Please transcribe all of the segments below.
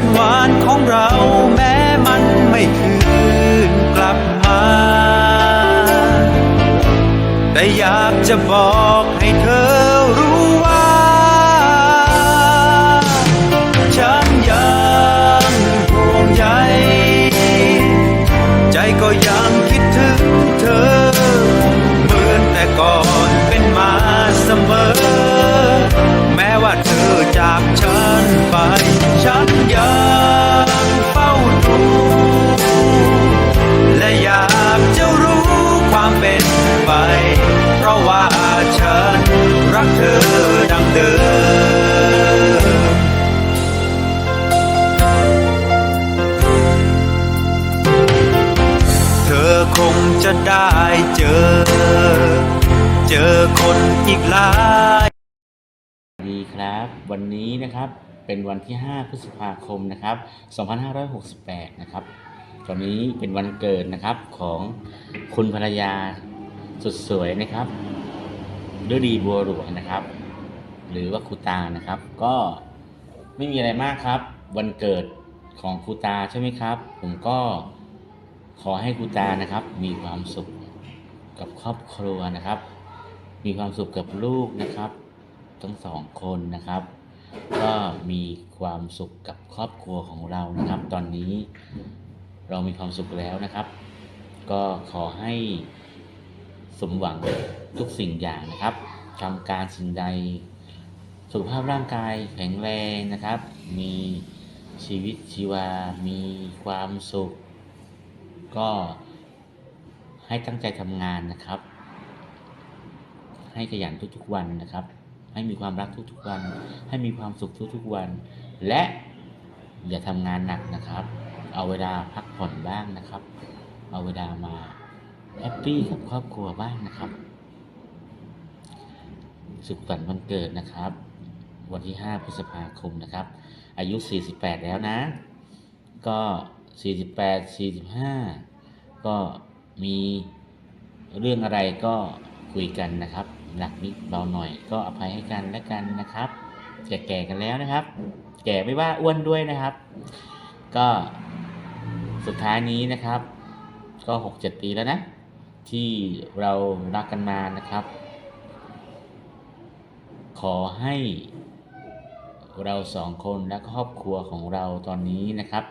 อนหวานของเราแม้มันไม่คืนกลับมา แต่อยากจะบอกให้เธอ เธอดังเดิมเธอคงจะได้เจอ เจอคนอีกหลายสวัสดีครับ วันนี้นะครับเป็นวันที่ 5 พฤษภาคมนะครับ 2568 นะครับตอนนี้เป็นวันเกิดนะครับของคุณภรรยาสุดสวยนะครับ ฤดีบัวหลวงนะครับ หรือว่าครูตานะครับ ก็ไม่มีอะไรมากครับ วันเกิดของครูตาใช่ไหมครับ ผมก็ขอให้ครูตานะครับ มีความสุขกับครอบครัวนะครับ มีความสุขกับลูกนะครับ ทั้งสองคนนะครับ ก็มีความสุขกับครอบครัวของเรานะครับ ตอนนี้เรามีความสุขแล้วนะครับ ก็ขอให้ สมหวังทุกสิ่งอย่างนะครับทำการสิ่งใด สุขภาพร่างกายแข็งแรงนะครับ มีชีวิตชีวา มีความสุข ก็ให้ตั้งใจทำงานนะครับ ให้ขยันทุกๆวันนะครับ ให้มีความรักทุกๆวัน ให้มีความสุขทุกๆวัน และอย่าทำงานหนักนะครับ เอาเวลาพักผ่อนบ้างนะครับ เอาเวลามา แฮปปี้กับครอบครัวบ้างนะครับ สุขสันต์วันเกิดนะครับ วันที่ 5 พฤษภาคมนะครับ อายุ 48 แล้วนะ ก็ 48 45 ก็มีเรื่องอะไรก็คุยกันนะครับ หนักนิดเบาหน่อยก็อภัยให้กันและกันนะครับแก่ๆกันแล้วนะครับ แก่ไม่ว่าอ้วนด้วยนะครับ ก็สุดท้ายนี้นะครับ ก็หกเจ็ดปีแล้วนะ ที่เรารักกันมานะครับ ขอให้เราสองคนและครอบครัวของเราตอนนี้นะครับ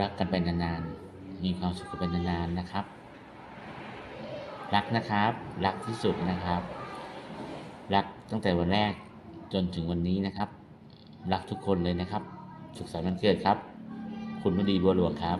รักกันไปนานๆ มีความสุขกันไปนานๆนะครับ รักนะครับ รักที่สุดนะครับ รักตั้งแต่วันแรกจนถึงวันนี้นะครับ รักทุกคนเลยนะครับ สุขสันต์วันเกิดครับ คุณวดีบัวหลวงครับ